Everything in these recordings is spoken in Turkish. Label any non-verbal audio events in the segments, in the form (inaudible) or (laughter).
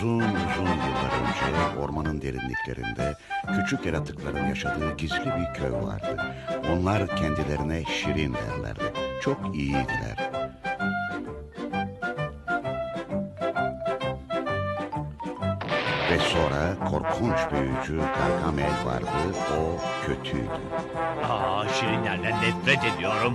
Uzun uzun yıllar önce ormanın derinliklerinde küçük yaratıkların yaşadığı gizli bir köy vardı. Onlar kendilerine şirin derlerdi. Çok iyiydiler. Ve sonra korkunç büyücü Gargamel vardı. O kötüydü. Aa, şirinlerden nefret ediyorum.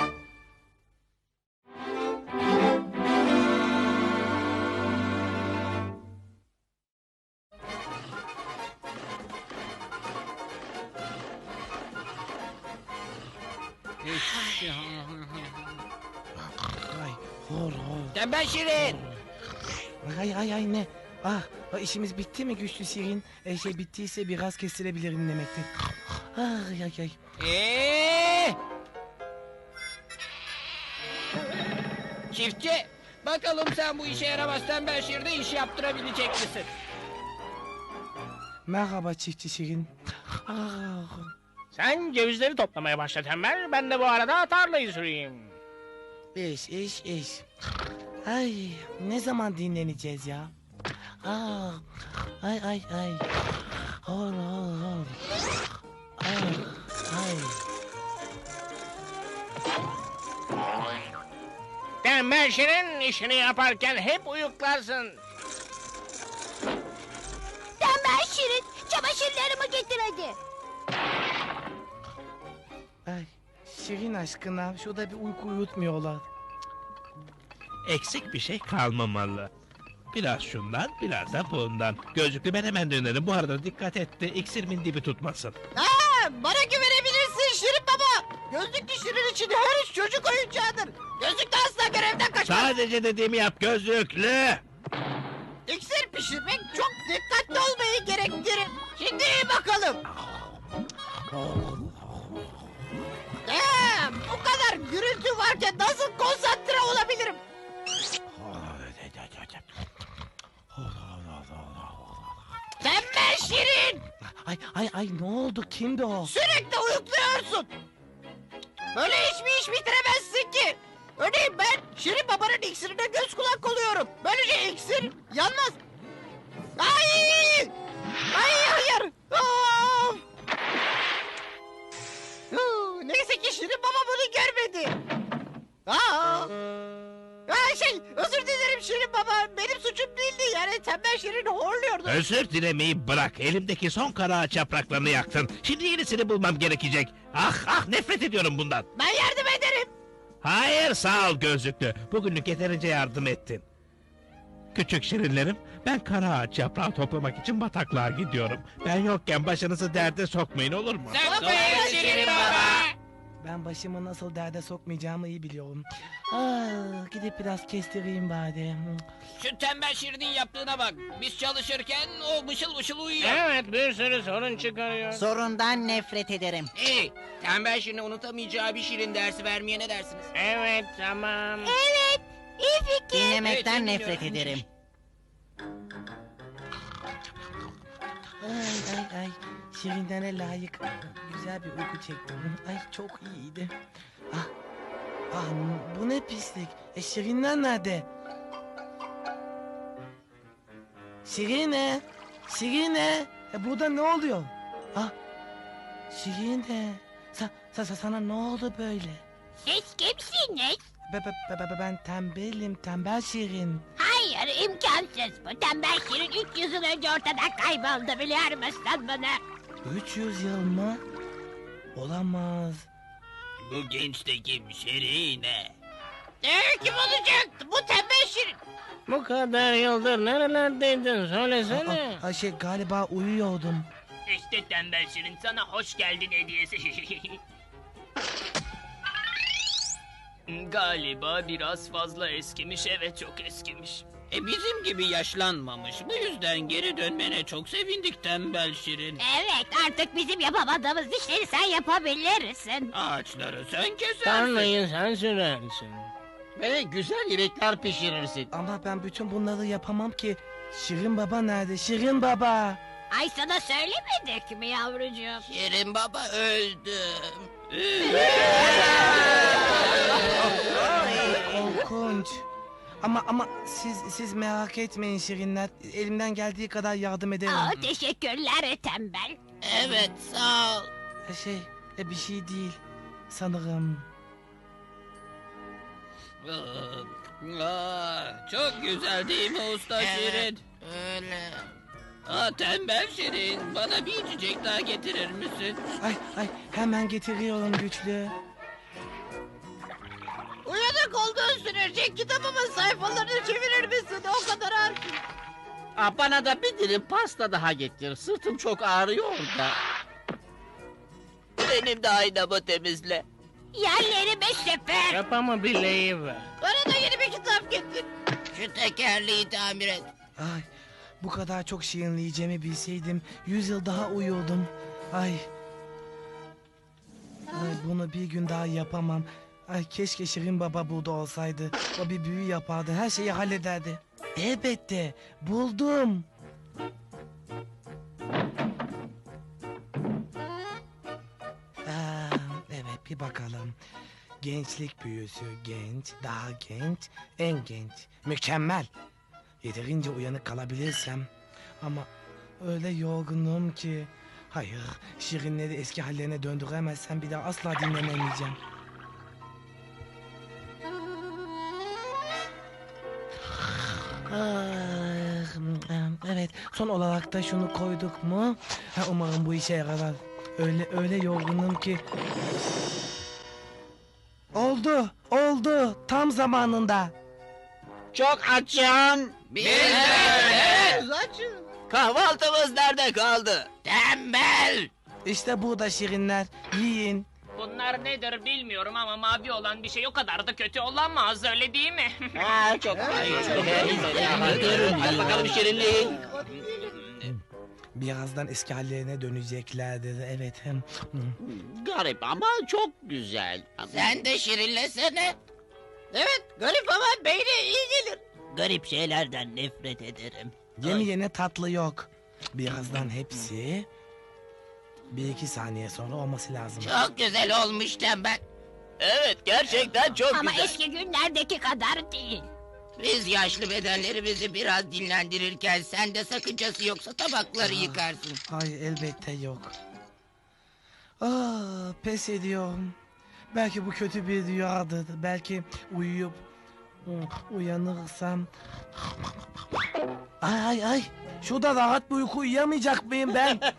Tembel Şirin. Ay ay ay ne? Ah, ah, işimiz bitti mi güçlü Şirin? E, şey bittiyse biraz kestirebilirim demektir. Ay ay ay. Ee? Çiftçi, bakalım sen bu işe yaramaz tembel Şirin'e iş yaptırabilecek misin? Merhaba çiftçi Şirin. Ah, Sen cevizleri toplamaya başla tembel. Ben de bu arada tarlayı süreyim. İş iş iş. Ay ne zaman dinleneceğiz ya? Ah, ay ay ay. Hor hor hor. Ay ay. Tembel Şirin işini yaparken hep uyuklarsın. Tembel Şirin, çamaşırlarımı getir hadi. Ay Şirin aşkına şurada bir uyku uyutmuyorlar. Eksik bir şey kalmamalı. Biraz şundan, biraz da bundan. Gözlüklü ben hemen dönerim. Bu arada dikkat et de iksirimin dibi tutmasın. Bana güvenebilirsin Şirin baba. Gözlüklü Şirin için her iş çocuk oyuncağıdır. Gözlüklü asla görevden kaçmaz. Sadece dediğimi yap gözlüklü. İksir pişirmek çok dikkatli olmayı gerektirir. Şimdi iyi bakalım. Gürültü varken nasıl konsantre olabilirim? Tembel Şirin! Ay ay ay ne oldu kimdi o? Sürekli uyukluyorsun. Böyle hiçbir iş bitiremezsin ki. Örneğin ben Şirin Baba'nın iksirine göz kulak oluyorum. Böylece iksir yanmaz. Ay! Ay hayır! Huu, Neyse ki Şirin Baba bunu görmedi. Aa! Aa, şey özür dilerim Şirin Baba. Benim suçum değildi. Yani tembel Şirin horluyordu. Özür dilemeyi bırak. Elimdeki son kara ağaç yapraklarını yaktın. Şimdi yenisini bulmam gerekecek. Ah ah nefret ediyorum bundan. Ben yardım ederim. Hayır sağ ol gözlüklü. Bugünlük yeterince yardım ettin. Küçük şirinlerim, ben kara ağaç yaprağı toplamak için bataklığa gidiyorum. Ben yokken başınızı derde sokmayın olur mu? Sokmayın Şirin Baba. Ben başımı nasıl derde sokmayacağımı iyi biliyorum. Ah, gidip biraz kestireyim bari. Şu tembel Şirin'in yaptığına bak. Biz çalışırken o mışıl mışıl uyuyor. Evet bir sürü sorun çıkarıyor. Sorundan nefret ederim. Hey, tembel Şirin'e unutamayacağı bir Şirin dersi vermeye ne dersiniz? Evet tamam. Evet, iyi fikir. Dinlemekten Evet, nefret ederim. Ay ay ay. Şirinlere layık güzel bir uyku çektim. Ay çok iyiydi. Ah, ah bu ne pislik. E Şirinler nerede? Şirine. Şirine. E burada ne oluyor? Ah. Şirine. Sa, sa, sa- sana ne oldu böyle? Siz kimsiniz? Be, be, be, be- ben tembelim, tembel Şirin. Hayır, imkansız. Bu tembel Şirin 300 yıl önce ortadan kayboldu biliyor musun bunu? 300 yıl mı? Olamaz. Bu genç de kim Şirine? Ee, kim olacak? Bu tembel Şirin. Bu kadar yıldır nerelerdeydin Aa, söylesene. aa, şey galiba uyuyordum. İşte tembel şirin sana hoş geldin hediyesi. (laughs) Galiba biraz fazla eskimiş evet çok eskimiş. E bizim gibi yaşlanmamış. Bu yüzden geri dönmene çok sevindik tembel Şirin. Evet artık bizim yapamadığımız işleri sen yapabilirsin. Ağaçları sen kesersin. Tarlayı sen sürersin. Ve güzel yemekler pişirirsin. Ama ben bütün bunları yapamam ki. Şirin baba nerede? Şirin baba. Ay sana söylemedik mi yavrucuğum? Şirin baba öldü. Korkunç. Ama ama siz siz merak etmeyin Şirinler. Elimden geldiği kadar yardım ederim. Aa, teşekkürler tembel. Evet sağ ol. E, Şey, e, bir şey değil. Sanırım. Aa, çok güzel değil mi usta Şirin? Öyle. Aa, tembel Şirin bana bir içecek daha getirir misin? Ay ay hemen getiriyorum güçlü. Sürece kitabımın sayfalarını çevirir misin? O kadar artık. Aa, bana da bir dilim pasta daha getir. Sırtım çok ağrıyor da. Benim de aynamı temizle. Yerlerime süpür. Yapamı bileği ver. Bana da yeni bir kitap getir. Şu tekerleği tamir et. Ay bu kadar çok şirinleyeceğimi bilseydim yüz yıl daha uyurdum. Ay. Ay bunu bir gün daha yapamam. Ay keşke Şirin Baba burada olsaydı. O bir büyü yapardı. Her şeyi hallederdi. Elbette. Buldum. Aa, evet bir bakalım. Gençlik büyüsü genç, daha genç, en genç. Mükemmel. Yeterince uyanık kalabilirsem. Ama öyle yorgunum ki. Hayır, şirinleri eski hallerine döndüremezsem bir daha asla dinlenemeyeceğim. Evet, son olarak da şunu koyduk mu? Ha, umarım bu işe yarar. Öyle öyle yorgunum ki. Oldu, oldu. Tam zamanında. Çok açım. Biz de Açın. Kahvaltımız nerede kaldı? Tembel. İşte burada şirinler. Yiyin. Bunlar nedir bilmiyorum ama mavi olan bir şey o kadar da kötü olamaz öyle değil mi? (laughs) Aa, çok Hadi bakalım şirinliğin. Birazdan eski hallerine döneceklerdir. Evet. hem. Garip ama çok güzel. Sen de şirinlesene. Evet garip ama beyne iyi gelir. Garip şeylerden nefret ederim. Yeni yeni tatlı yok. Birazdan hepsi bir iki saniye sonra olması lazım. Çok güzel olmuş tembel. Evet gerçekten çok Ama güzel. eski günlerdeki kadar değil. Biz yaşlı bedenlerimizi biraz dinlendirirken sen de sakıncası yoksa tabakları yıkarsın. Hayır elbette yok. Ah, pes ediyorum. Belki bu kötü bir rüyadır. Belki uyuyup hmm, uyanırsam... Ay ay ay. Şurada rahat bir uyku uyuyamayacak mıyım ben? (laughs)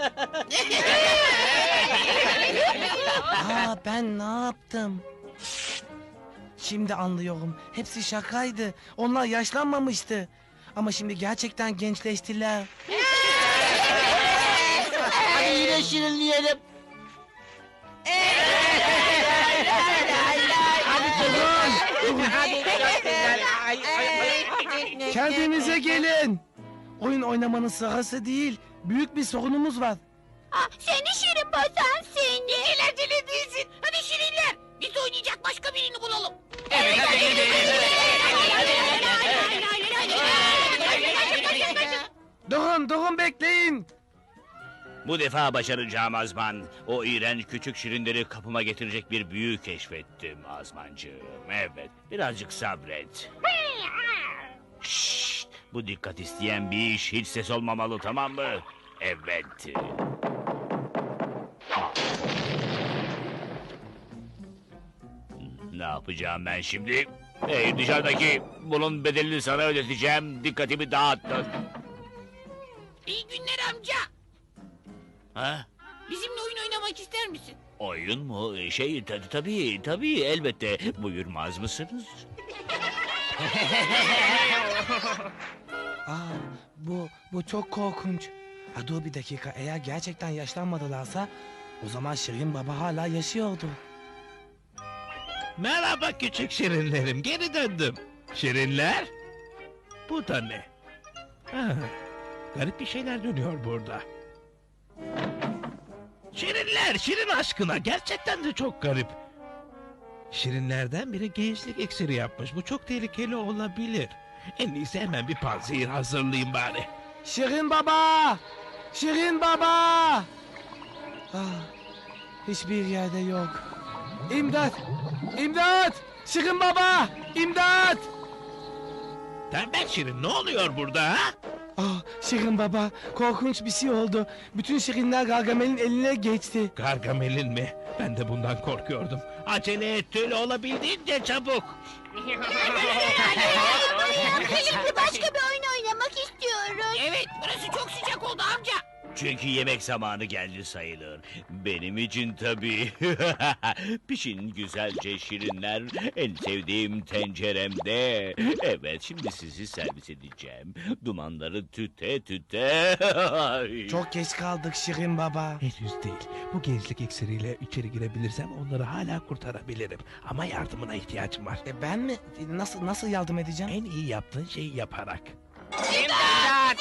Aa ben ne yaptım? Şimdi anlıyorum. Hepsi şakaydı. Onlar yaşlanmamıştı. Ama şimdi gerçekten gençleştiler. Hadi yine şirinleyelim. Kendinize gelin. Oyun oynamanın sırası değil. Büyük bir sorunumuz var. Ah, seni şirin bozan seni. Eğlenceli değilsin. Hadi şirinler. Biz oynayacak başka birini bulalım. Durun durun bekleyin. Bu defa başaracağım Azman. O iğrenç küçük şirinleri kapıma getirecek bir büyü keşfettim Azmancığım. Evet, birazcık sabret. Şşt, bu dikkat isteyen bir iş hiç ses olmamalı tamam mı? Evet. Ne yapacağım ben şimdi? Hey dışarıdaki bunun bedelini sana ödeteceğim. Dikkatimi dağıttın. İyi günler amca. Ha? Bizimle oyun oynamak ister misin? Oyun mu? Şey tabii tabii tabii elbette. Buyurmaz mısınız? (laughs) Aa, bu bu çok korkunç. Ha, dur bir dakika. Eğer gerçekten yaşlanmadılarsa o zaman Şirin Baba hala yaşıyordu. Merhaba küçük şirinlerim. Geri döndüm. Şirinler? Bu da ne? Ha, garip bir şeyler dönüyor burada. Şirinler, şirin aşkına gerçekten de çok garip. Şirinlerden biri gençlik iksiri yapmış. Bu çok tehlikeli olabilir. En iyisi hemen bir panzehir hazırlayayım bari. Şirin baba! Şirin baba! Ah, hiçbir yerde yok. İmdat! İmdat! Şirin baba! İmdat! Tembel Şirin ne oluyor burada ha? Ah, Şirin baba, korkunç bir şey oldu. Bütün şirinler Gargamel'in eline geçti. Gargamel'in mi? Ben de bundan korkuyordum. Acele et Tül olabildiğince çabuk. Birlikte başka bir oyun oynamak istiyoruz. Evet burası çok sıcak oldu amca. Çünkü yemek zamanı geldi sayılır. Benim için tabii. (laughs) Pişin güzelce şirinler. En sevdiğim tenceremde. Evet şimdi sizi servis edeceğim. Dumanları tüte tüte. Çok geç kaldık Şirin baba. Henüz değil. Bu gençlik iksiriyle içeri girebilirsem onları hala kurtarabilirim. Ama yardımına ihtiyacım var. E ben mi? Nasıl nasıl yardım edeceğim? En iyi yaptığın şeyi yaparak.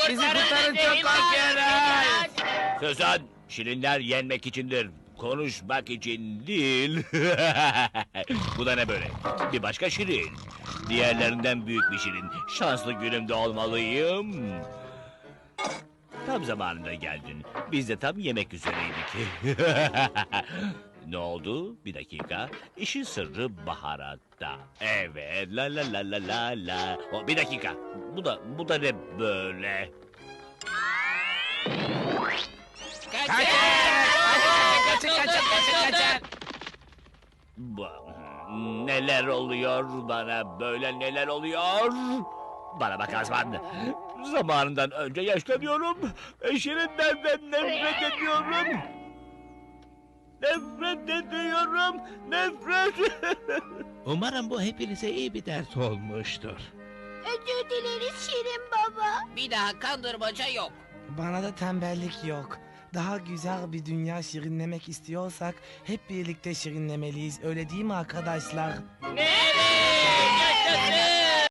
Bizi kurtarın çok korkuyorum. Susan, şirinler yenmek içindir. Konuşmak için değil. (laughs) Bu da ne böyle? Bir başka şirin. Diğerlerinden büyük bir şirin. Şanslı günümde olmalıyım. Tam zamanında geldin. Biz de tam yemek üzereydik. (laughs) ne oldu? Bir dakika. İşin sırrı baharatta. Evet. La la la la la la. O, bir dakika. Bu da bu da ne böyle? Ba- Neler oluyor bana böyle neler oluyor? Bana bak Azman. Zamanından önce yaşlanıyorum. Şirinlerden nefret ediyorum. Nefret ediyorum. Nefret. (laughs) Umarım bu hepinize iyi bir ders olmuştur. Özür dileriz Şirin baba. Bir daha kandırmaca yok. Bana da tembellik yok. Daha güzel bir dünya şirinlemek istiyorsak hep birlikte şirinlemeliyiz. Öyle değil mi arkadaşlar? Evet. Yaşasın.